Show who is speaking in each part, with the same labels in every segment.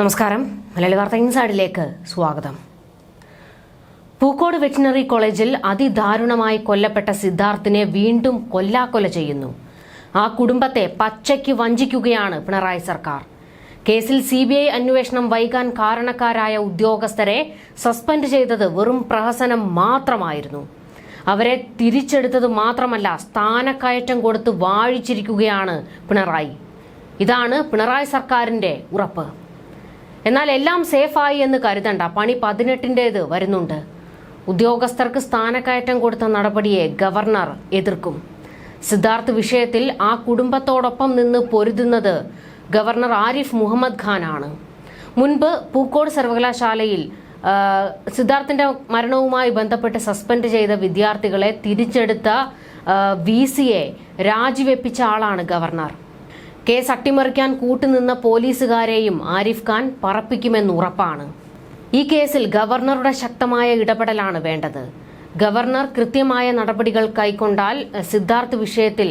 Speaker 1: നമസ്കാരം. മലയാളി വാർത്ത ഇൻസൈഡിലേക്ക് സ്വാഗതം. പൂക്കോട് വെറ്റിനറി കോളേജിൽ അതിദാരുണമായി കൊല്ലപ്പെട്ട സിദ്ധാർത്ഥിനെ വീണ്ടും കൊല്ലാക്കൊല ചെയ്യുന്നു. ആ കുടുംബത്തെ പച്ചയ്ക്ക് വഞ്ചിക്കുകയാണ് പിണറായി സർക്കാർ. കേസിൽ സി ബി ഐ അന്വേഷണം വൈകാൻ കാരണക്കാരായ ഉദ്യോഗസ്ഥരെ സസ്പെൻഡ് ചെയ്തത് വെറും പ്രഹസനം മാത്രമായിരുന്നു. അവരെ തിരിച്ചെടുത്തത് മാത്രമല്ല സ്ഥാനക്കയറ്റം കൊടുത്ത് വാഴിച്ചിരിക്കുകയാണ് പിണറായി. ഇതാണ് പിണറായി സർക്കാരിന്റെ ഉറപ്പ്. എന്നാൽ എല്ലാം സേഫായി എന്ന് കരുതണ്ട. പണി പതിനെട്ടിന്റേത് വരുന്നുണ്ട്. ഉദ്യോഗസ്ഥർക്ക് സ്ഥാനക്കയറ്റം കൊടുത്ത നടപടിയെ ഗവർണർ എതിർക്കും. സിദ്ധാർത്ഥ് വിഷയത്തിൽ ആ കുടുംബത്തോടൊപ്പം നിന്ന് പൊരുതുന്നത് ഗവർണർ ആരിഫ് മുഹമ്മദ് ഖാനാണ് മുൻപ് പൂക്കോട് സർവകലാശാലയിൽ സിദ്ധാർത്ഥിന്റെ മരണവുമായി ബന്ധപ്പെട്ട് സസ്പെൻഡ് ചെയ്ത വിദ്യാർത്ഥികളെ തിരിച്ചെടുത്ത വി സിയെ രാജിവെപ്പിച്ച ആളാണ് ഗവർണർ. കേസ് അട്ടിമറിക്കാൻ കൂട്ടുനിന്ന പോലീസുകാരെയും ആരിഫ് ഖാൻ പറപ്പിക്കുമെന്ന് ഉറപ്പാണ്. ഈ കേസിൽ ഗവർണറുടെ ശക്തമായ ഇടപെടലാണ് വേണ്ടത്. ഗവർണർ കൃത്യമായ നടപടികൾ കൈക്കൊണ്ടാൽ സിദ്ധാർത്ഥ് വിഷയത്തിൽ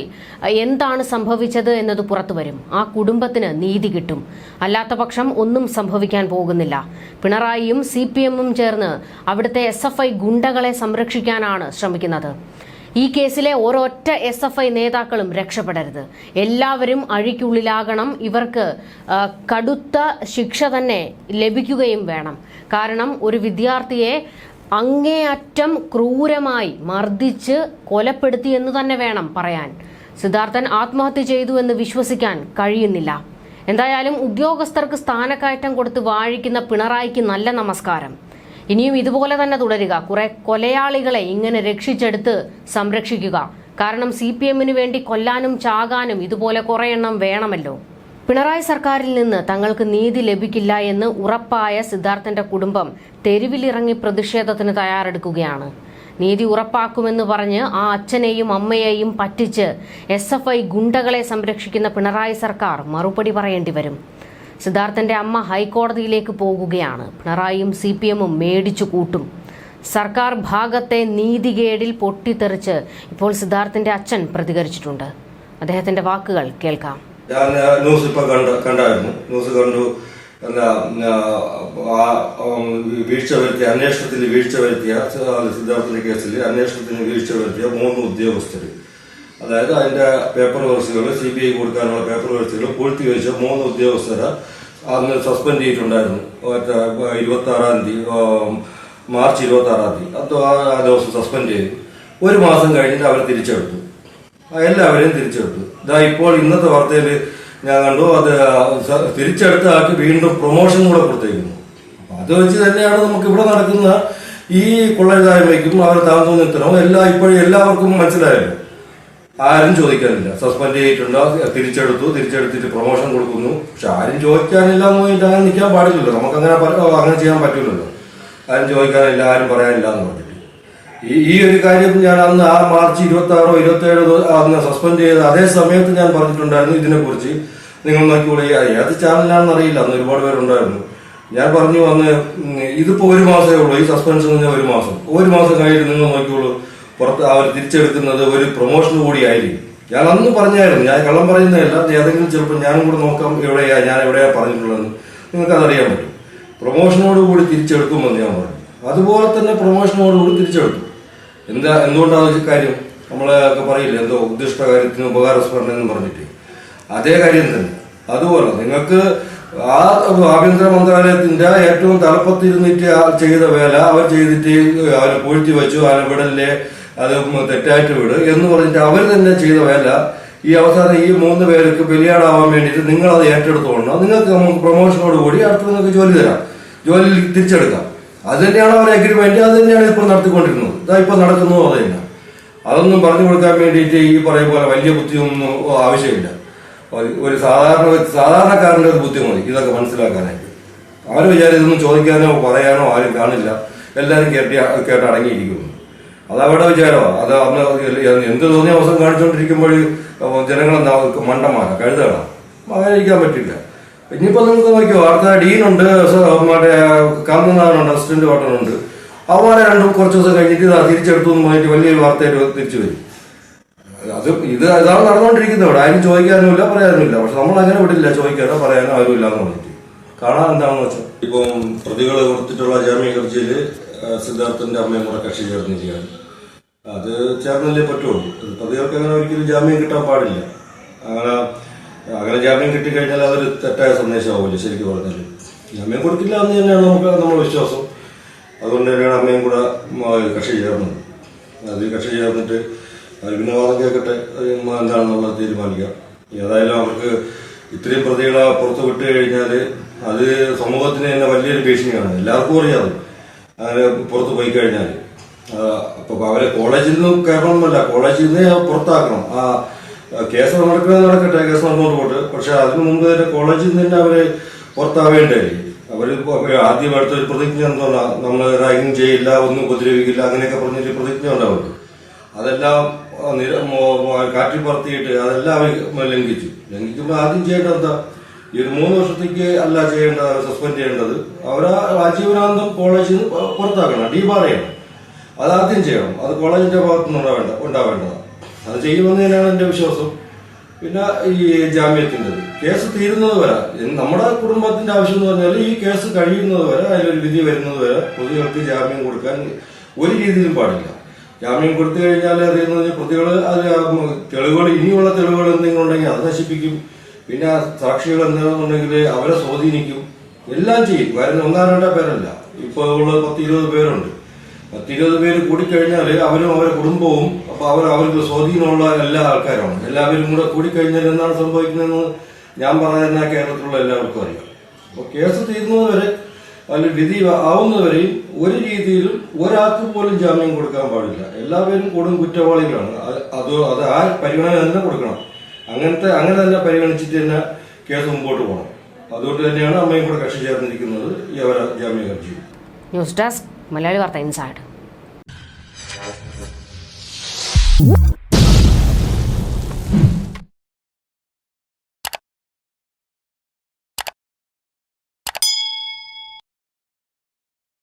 Speaker 1: എന്താണ് സംഭവിച്ചത് എന്നത് പുറത്തുവരും. ആ കുടുംബത്തിന് നീതി കിട്ടും. അല്ലാത്ത പക്ഷം ഒന്നും സംഭവിക്കാൻ പോകുന്നില്ല. പിണറായിയും സി പി എമ്മും ചേർന്ന് അവിടുത്തെ എസ് എഫ് ഐ ഗുണ്ടകളെ സംരക്ഷിക്കാനാണ് ശ്രമിക്കുന്നത്. ഈ കേസിലെ ഒരൊറ്റ എസ് എഫ് ഐ നേതാക്കളും രക്ഷപ്പെടരുത്. എല്ലാവരും അഴിക്കുള്ളിലാകണം. ഇവർക്ക് കടുത്ത ശിക്ഷ തന്നെ ലഭിക്കുകയും വേണം. കാരണം ഒരു വിദ്യാർത്ഥിയെ അങ്ങേയറ്റം ക്രൂരമായി മർദ്ദിച്ച് കൊലപ്പെടുത്തി എന്ന് തന്നെ വേണം പറയാൻ. സിദ്ധാർത്ഥൻ ആത്മഹത്യ ചെയ്തു എന്ന് വിശ്വസിക്കാൻ കഴിയുന്നില്ല. എന്തായാലും ഉദ്യോഗസ്ഥർക്ക് സ്ഥാനക്കയറ്റം കൊടുത്ത് വാഴിക്കുന്ന പിണറായിക്ക് നല്ല നമസ്കാരം. ഇനിയും ഇതുപോലെ തന്നെ തുടരുക. കുറെ കൊലയാളികളെ ഇങ്ങനെ രക്ഷിച്ചെടുത്ത് സംരക്ഷിക്കുക. കാരണം സി പി എമ്മിന് വേണ്ടി കൊല്ലാനും ചാകാനും ഇതുപോലെ കുറെ എണ്ണം വേണമല്ലോ. പിണറായി സർക്കാരിൽ നിന്ന് തങ്ങൾക്ക് നീതി ലഭിക്കില്ല എന്ന് ഉറപ്പായ സിദ്ധാർത്ഥന്റെ കുടുംബം തെരുവിലിറങ്ങി പ്രതിഷേധത്തിന് തയ്യാറെടുക്കുകയാണ്. നീതി ഉറപ്പാക്കുമെന്ന് പറഞ്ഞ് ആ അച്ഛനെയും അമ്മയെയും പറ്റിച്ച് എസ് ഗുണ്ടകളെ സംരക്ഷിക്കുന്ന പിണറായി സർക്കാർ മറുപടി പറയേണ്ടി വരും. സിദ്ധാർത്ഥന്റെ അമ്മ ഹൈക്കോടതിയിലേക്ക് പോകുകയാണ്. പിണറായിയും സി പി എമ്മും മേടിച്ചു കൂട്ടും. സർക്കാർ ഭാഗത്തെ നീതികേടിൽ പൊട്ടിത്തെറിച്ച് ഇപ്പോൾ സിദ്ധാർത്ഥന്റെ അച്ഛൻ പ്രതികരിച്ചിട്ടുണ്ട്. അദ്ദേഹത്തിന്റെ വാക്കുകൾ കേൾക്കാം.
Speaker 2: ഞാൻ ന്യൂസ് ഇപ്പൊ കണ്ട കണ്ടായിരുന്നു. ന്യൂസ് കണ്ടു. വീഴ്ച വരുത്തിയ അന്വേഷണത്തിൽ വീഴ്ച വരുത്തിയ സിദ്ധാർത്ഥിന്റെ കേസിൽ അന്വേഷണത്തിന് വീഴ്ച വരുത്തിയ മൂന്ന് ഉദ്യോഗസ്ഥർ അതായത് അതിന്റെ പേപ്പർ വേഴ്സുകൾ സി ബി ഐ കൊടുക്കാനുള്ള പേപ്പർ വർക്കുകൾ പൂഴ്ത്തിവെച്ച മൂന്ന് ഉദ്യോഗസ്ഥരെ അന്ന് സസ്പെൻഡ് ചെയ്തിട്ടുണ്ടായിരുന്നു. ഇരുപത്തി ആറാം തീയതി മാർച്ച് ഇരുപത്തി ആറാം തീയതി. അത് ആ ദിവസം സസ്പെൻഡ് ചെയ്തു. ഒരു മാസം കഴിഞ്ഞിട്ട് അവരെ തിരിച്ചെടുത്തു. എല്ലാവരെയും തിരിച്ചെടുത്തു. ഇതാ ഇപ്പോൾ ഇന്നത്തെ വാർത്തയിൽ ഞാൻ കണ്ടു അത് തിരിച്ചെടുത്ത് ആൾക്ക് വീണ്ടും പ്രൊമോഷൻ കൂടെ കൊടുത്തേക്കുന്നു. അത് വെച്ച് തന്നെയാണ് നമുക്ക് ഇവിടെ നടക്കുന്ന ഈ കൊള്ളരുതായ്മയ്ക്കും അവർ ഇത്തരവും എല്ലാ ഇപ്പോഴും എല്ലാവർക്കും മനസ്സിലായല്ലോ ആരും ചോദിക്കാനില്ല. സസ്പെൻഡ് ചെയ്തിട്ടുണ്ട്? തിരിച്ചെടുത്തു. തിരിച്ചെടുത്തിട്ട് പ്രൊമോഷൻ കൊടുക്കുന്നു. പക്ഷെ ആരും ചോദിക്കാനില്ല എന്ന് പറഞ്ഞിട്ട് അങ്ങനെ നിൽക്കാൻ പാടില്ലല്ലോ. നമുക്ക് അങ്ങനെ അങ്ങനെ ചെയ്യാൻ പറ്റില്ലല്ലോ ആരും ചോദിക്കാനില്ല ആരും പറയാനില്ല എന്ന് പറഞ്ഞിട്ട്. ഈ ഈ ഒരു കാര്യം ഞാൻ അന്ന് ആ മാർച്ച് ഇരുപത്തി ആറോ ഇരുപത്തി ഏഴോ അന്ന് സസ്പെൻഡ് ചെയ്ത അതേ സമയത്ത് ഞാൻ പറഞ്ഞിട്ടുണ്ടായിരുന്നു ഇതിനെക്കുറിച്ച്. നിങ്ങൾ നോക്കിക്കോളൂ ഏത് ചാനലാണെന്ന് അറിയില്ല. അന്ന് ഒരുപാട് പേരുണ്ടായിരുന്നു. ഞാൻ പറഞ്ഞു അന്ന് ഉം, ഇതിപ്പോ ഒരു മാസമേ ഉള്ളൂ. ഈ സസ്പെൻഷൻ ഒരു മാസം. ഒരു മാസം കഴിഞ്ഞിട്ട് നിങ്ങൾ നോക്കിക്കോളൂ. പുറത്ത് അവർ തിരിച്ചെടുക്കുന്നത് ഒരു പ്രൊമോഷൻ കൂടിയായിരിക്കും. ഞാൻ അന്ന് പറഞ്ഞായിരുന്നു ഞാൻ കള്ളം പറയുന്നതല്ല ഏതെങ്കിലും ചിലപ്പോൾ ഞാനും കൂടെ നോക്കാം എവിടെയാ ഞാൻ എവിടെയാ പറഞ്ഞിട്ടുള്ളതെന്ന്. നിങ്ങൾക്ക് അതറിയാൻ പറ്റും. പ്രൊമോഷനോട് കൂടി തിരിച്ചെടുക്കുമെന്ന് ഞാൻ പറഞ്ഞു. അതുപോലെ തന്നെ പ്രൊമോഷനോട് കൂടി തിരിച്ചെടുക്കും. എന്താ എന്തുകൊണ്ടാണ് കാര്യം? നമ്മളെ ഒക്കെ പറയില്ലേ എന്തോ ഉദ്ദിഷ്ട കാര്യത്തിന് ഉപകാരസ്മരണ എന്ന് പറഞ്ഞിട്ട്. അതേ കാര്യം തന്നെ. അതുപോലെ നിങ്ങൾക്ക് ആ ആഭ്യന്തര മന്ത്രാലയത്തിന്റെ ഏറ്റവും തലപ്പത്തിരുന്നിട്ട് ചെയ്ത വേല അവർ ചെയ്തിട്ട് അവരെ പൂഴ്ത്തി വെച്ചു അവരെ വിടല്ലേ അത് തെറ്റായിട്ട് വിട് എന്ന് പറഞ്ഞിട്ട് അവർ തന്നെ ചെയ്ത വേല. ഈ അവസാനം ഈ മൂന്ന് പേർക്ക് ബലിയാടാവാൻ വേണ്ടിയിട്ട് നിങ്ങൾ അത് ഏറ്റെടുത്തോളണം. നിങ്ങൾക്ക് നമുക്ക് പ്രൊമോഷനോട് കൂടി അടുത്ത് നിങ്ങൾക്ക് ജോലി തരാം. ജോലി തിരിച്ചെടുക്കാം. അത് തന്നെയാണ് അവർ അഗ്രിമെന്റ് അത് തന്നെയാണ് ഇപ്പോൾ നടത്തിക്കൊണ്ടിരുന്നത്. ഇതാ നടക്കുന്നു അത് തന്നെ. അതൊന്നും പറഞ്ഞു കൊടുക്കാൻ വേണ്ടിയിട്ട് ഈ പറയും പോലെ വലിയ ബുദ്ധിയൊന്നും ആവശ്യമില്ല. ഒരു- സാധാരണ സാധാരണക്കാരന്റെ ഒരു ഇതൊക്കെ മനസ്സിലാക്കാനായിട്ട്. ആരും വിചാരം ഇതൊന്നും ചോദിക്കാനോ പറയാനോ ആരും കാണില്ല. എല്ലാവരും കേട്ടി കേട്ട് അടങ്ങിയിരിക്കുന്നു. അത് അവരുടെ വിചാരമാണ് അത് അന്ന് എന്ത് തോന്നിയ അവസരം കാണിച്ചുകൊണ്ടിരിക്കുമ്പോൾ ജനങ്ങളെന്താ മണ്ടമാണ് കഴുതകളാ. അങ്ങനെ ഇരിക്കാൻ പറ്റില്ല. ഇനിയിപ്പോൾ നിങ്ങൾക്ക് നോക്കിയോ അടുത്ത ഡീനുണ്ട് മറ്റേ കാന്തനാഥനുണ്ട് അസിസ്റ്റന്റ് വാട്ടനുണ്ട് അവരെ രണ്ടും കുറച്ച് ദിവസം കഴിഞ്ഞിട്ട് തിരിച്ചെടുത്തു എന്ന് പറഞ്ഞിട്ട് വലിയൊരു വാർത്തയായിട്ട് തിരിച്ചു വരും. അത് ഇത് ഇതാണ് നടന്നുകൊണ്ടിരിക്കുന്നത്. ഇവിടെ ആരും ചോദിക്കാനുമില്ല പറയാനുമില്ല. പക്ഷെ നമ്മൾ അങ്ങനെ വിടില്ല. ചോദിക്കാനോ പറയാനോ ആരുമില്ല എന്ന് പറഞ്ഞിട്ട്. കാണാൻ എന്താണെന്ന് വെച്ചാൽ ഇപ്പം പ്രതികൾ കൊടുത്തിട്ടുള്ള ജാമ്യ ഹർജിയിൽ സിദ്ധാർത്ഥന്റെ അമ്മയും കൂടെ കക്ഷി ചേർന്നിരിക്കുകയാണ് അത് ചേർന്നല്ലേ പറ്റുള്ളൂ. പ്രതികൾക്ക് അങ്ങനെ ഒരിക്കലും ജാമ്യം കിട്ടാൻ പാടില്ല. അങ്ങനെ അങ്ങനെ ജാമ്യം കിട്ടിക്കഴിഞ്ഞാൽ അതൊരു തെറ്റായ സന്ദേശമാവില്ല ശരിക്കും പറഞ്ഞാൽ ജാമ്യം കൊടുക്കില്ല എന്ന് തന്നെയാണ് നമുക്ക് നമ്മുടെ വിശ്വാസം. അതുകൊണ്ട് തന്നെയാണ് അമ്മയും കൂടെ കക്ഷി ചേർന്നത്. അതിൽ കക്ഷി ചേർന്നിട്ട് അവർ പിന്നെ വാദം കേൾക്കട്ടെ. എന്താണെന്നുള്ളത് തീരുമാനിക്കാം. ഏതായാലും അവർക്ക് ഇത്രയും പ്രതികളെ പുറത്ത് വിട്ട് കഴിഞ്ഞാൽ അത് സമൂഹത്തിന് തന്നെ വലിയൊരു ഭീഷണിയാണ്. എല്ലാവർക്കും അറിയാതെ അങ്ങനെ പുറത്ത് പോയി കഴിഞ്ഞാൽ അപ്പൊ അവരെ കോളേജിൽ നിന്ന് കയറണമെന്നല്ല. കോളേജിൽ നിന്ന് പുറത്താക്കണം. ആ കേസ് നടക്കുന്നത് നടക്കട്ടെ. കേസ് നടന്നുകൊണ്ട് പോട്ട്. പക്ഷെ അതിനു മുമ്പ് തന്നെ കോളേജിൽ നിന്ന് തന്നെ അവരെ പുറത്താവേണ്ടേ? അവർ ആദ്യം അടുത്ത ഒരു പ്രതിജ്ഞ എന്താണ് നമ്മൾ റാഗിങ് ചെയ്യില്ല ഒന്നും ഉപദ്രവിക്കില്ല അങ്ങനെയൊക്കെ പറഞ്ഞൊരു പ്രതിജ്ഞ ഉണ്ടാവും അതെല്ലാം കാറ്റിൽ പറത്തിയിട്ട് അതെല്ലാം ലംഘിച്ചു. ലംഘിക്കുമ്പോൾ ആദ്യം ചെയ്യേണ്ടത് എന്താ? ഈ ഒരു മൂന്ന് വർഷത്തേക്ക് അല്ല ചെയ്യേണ്ടത് സസ്പെൻഡ് ചെയ്യേണ്ടത്. അവരാ ആജീവനാന്തം കോളേജിൽ നിന്ന് പുറത്താക്കണം ഡീബാർ ചെയ്യണം. അത് ആദ്യം ചെയ്യണം. അത് കോളേജിന്റെ ഭാഗത്തു നിന്ന് ഉണ്ടാവേണ്ട ഉണ്ടാവേണ്ടതാണ്. അത് ചെയ്യുമെന്ന് തന്നെയാണ് എന്റെ വിശ്വാസം. പിന്നെ ഈ ജാമ്യത്തിന്റെ കേസ് തീരുന്നത് വരെ നമ്മുടെ കുടുംബത്തിന്റെ ആവശ്യം എന്ന് പറഞ്ഞാൽ ഈ കേസ് കഴിയുന്നത് വരെ അതിലൊരു വിധി വരുന്നത് വരെ പ്രതികൾക്ക് ജാമ്യം കൊടുക്കാൻ ഒരു രീതിയിലും പാടില്ല. ജാമ്യം കൊടുത്തു കഴിഞ്ഞാൽ അറിയുന്നത് പ്രതികൾ അത് തെളിവുകൾ ഇനിയുള്ള തെളിവുകൾ എന്തെങ്കിലും ഉണ്ടെങ്കിൽ അത് നശിപ്പിക്കും. പിന്നെ സാക്ഷികൾ എന്തെന്നുണ്ടെങ്കിൽ അവരെ സ്വാധീനിക്കും. എല്ലാം ചെയ്യും. വരുന്ന ഒന്നാം രണ്ടാ പേരല്ല. ഇപ്പൊ ഉള്ള പത്ത് ഇരുപത് പേരുണ്ട്. പത്തിരുപത് പേര് കൂടിക്കഴിഞ്ഞാൽ അവരും അവരുടെ കുടുംബവും അപ്പൊ അവർ അവർക്ക് സ്വാധീനമുള്ള എല്ലാ ആൾക്കാരുമാണ് എല്ലാവരും കൂടെ കൂടിക്കഴിഞ്ഞാൽ എന്താണ് സംഭവിക്കുന്നതെന്ന് ഞാൻ പറഞ്ഞ കേരളത്തിലുള്ള എല്ലാവർക്കും അറിയാം. അപ്പൊ കേസ് തീരുന്നത് വരെ അതിൽ വിധി ആവുന്നവരെയും ഒരു രീതിയിലും ഒരാൾക്ക് പോലും ജാമ്യം കൊടുക്കാൻ പാടില്ല. എല്ലാവരും കൂടും കുറ്റവാളികളാണ്. അത് അത് അത് ആ പരിഗണന തന്നെ കൊടുക്കണം. അങ്ങനത്തെ അങ്ങനെ തന്നെ പരിഗണിച്ചിട്ട് തന്നെ കേസ് മുമ്പോട്ട് പോകണം. അതുകൊണ്ട് തന്നെയാണ് അമ്മയും കൂടെ കക്ഷി ചേർന്നിരിക്കുന്നത് ഈ അവരെ ജാമ്യ ഹർജി
Speaker 1: ന്യൂസ് ഡെസ്ക് മലയാളി വാർത്ത ഇൻസൈഡ്.